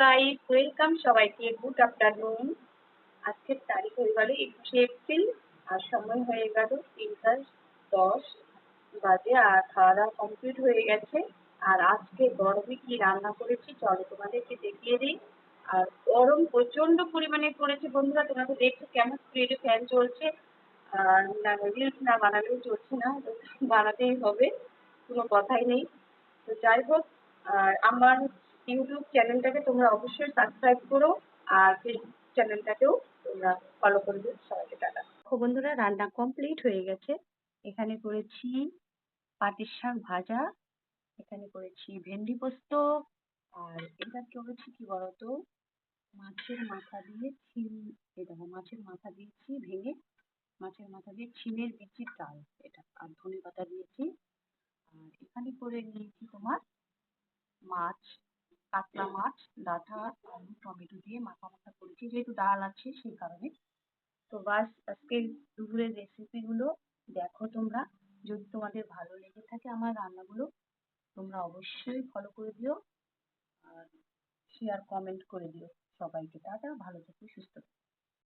Guys welcome সবাইকে। Good afternoon আজকের তারিখ হয়ে গেল একুশে এপ্রিল, আর সময় হয়ে গেল তিনটা দশ বাজে, আর খাওয়া দাওয়া কমপ্লিট হয়ে গেছে। আর আজকে গরমে কি রান্না করেছি, চলো তোমাদেরকে দেখিয়ে দিই। আর গরম প্রচণ্ড পরিমাণে পড়েছে বন্ধুরা, তোমরা দেখছ কেমন স্পিডে ফ্যান চলছে। আর না রিলস না বানালেও চলছে না বানাতেই হবে, কোনো কথাই নেই। তো যাই হোক, আর আমার ইউটিউব চ্যানেলটাকে তোমরা অবশ্যই সাবস্ক্রাইব করো আর ফেসবুক চ্যানেলটাকেও তোমরা ফলো করে দিও। সবাইকে টাটা। বন্ধুরা, রান্না কমপ্লিট হয়ে গেছে। এখানে করেছি পাটের শাক ভাজা, এখানে করেছি ভেন্ডি পোস্ত, আর এটা করেছি কি বলতো? মাছের মাথা দিয়ে এই দেখো মাছের মাথা দিয়েছি ভেঙে, মাছের মাথা দিয়ে ছিমের বিচির ডাল, এটা আর ধনে পাতা দিয়েছি। আর এখানে করে নিয়েছি তোমার মাছ কাতলা মাছ, ডাঁটা আলু টমেটো দিয়ে মাখা মাখা করেছি। যেহেতু ডাল আছে সেই কারণে। তো বাস আজকে দুপুরের রেসিপিগুলো দেখো তোমরা। যদি তোমাদের ভালো লেগে থাকে আমার রান্নাগুলো, তোমরা অবশ্যই ফলো করে দিও। আর শেয়ার কমেন্ট করে দিও সবাইকে। টাটা, ভালো থেকো, সুস্থ থেকো।